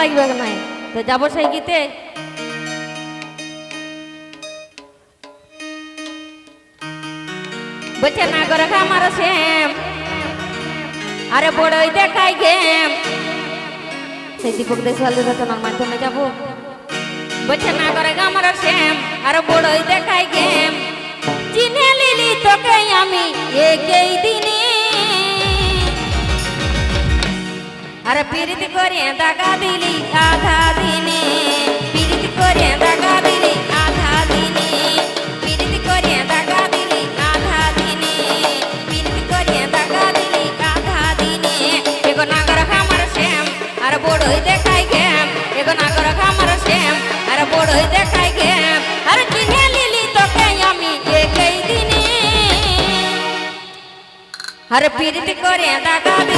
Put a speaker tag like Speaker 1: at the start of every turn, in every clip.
Speaker 1: লাগবে নাই তো যাব সেই গীতে। বলছে, না করে আমার শ্যাম আরে বড়ই দেখাই গেম। সেই দীপক দেশওয়াল রচনার মাধ্যমে যাব। বলছে, না করে আমার শ্যাম আরে বড়ই দেখাই গেম। চিনে লিলি তোকে আমি একই দিনে আরে পিরিতি করে দাগা দিলি আধা দিনে, পিরিতি করে দাগা দিলি আধা দিনে, পিরিতি করে দাগা দিলি আধা দিনে, পিরিতি করে দাগা দিলি আধা দিনে। এগো নাগর খামার শ্যাম, আর বড়ই দেখাই গেম এগো নাগর খামার শ্যাম, আর বড়ই দেখাই গেম আর চিনে লিলি তোকে আমি একই দিনে। আরে পিরিতি করে দাগা দিলি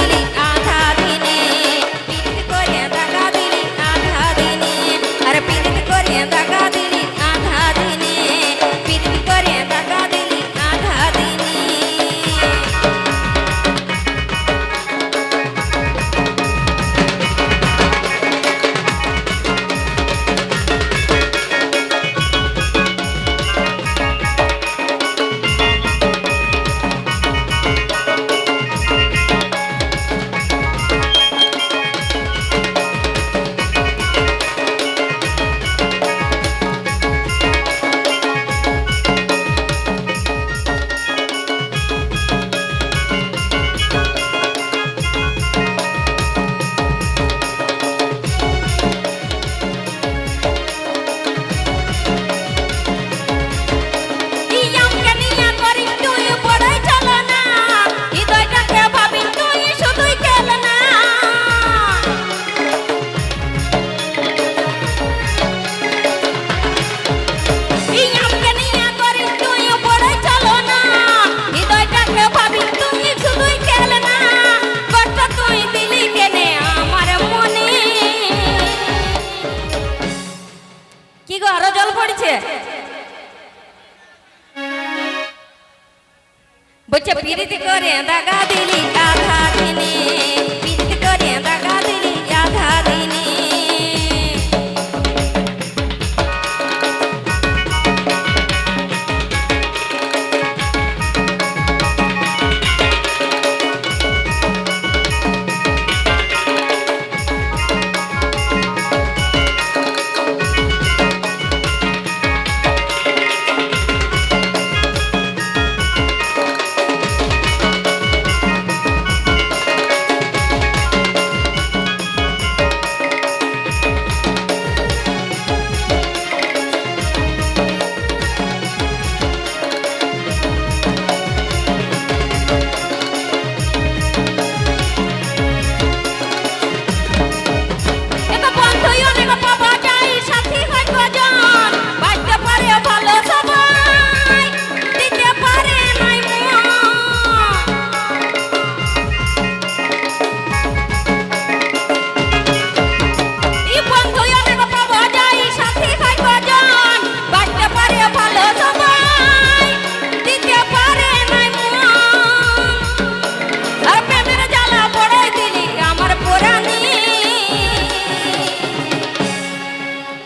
Speaker 1: জল পড়ছে বলছে পিরিতি করে দাগা দিলি আধা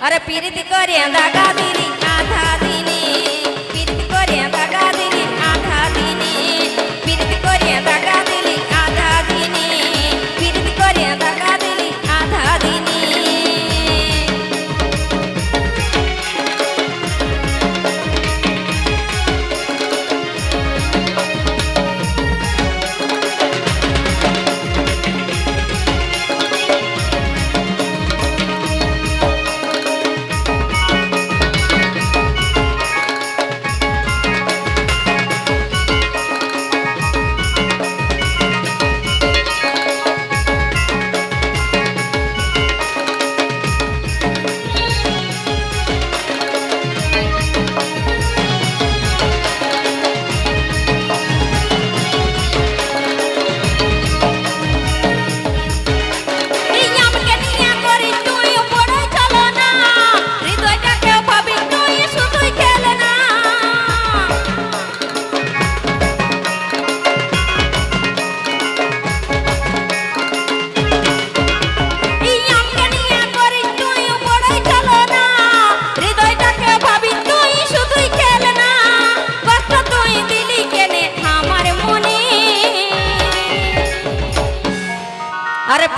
Speaker 1: আরে পিরিতি করে দাগা দিলি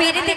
Speaker 1: പേര്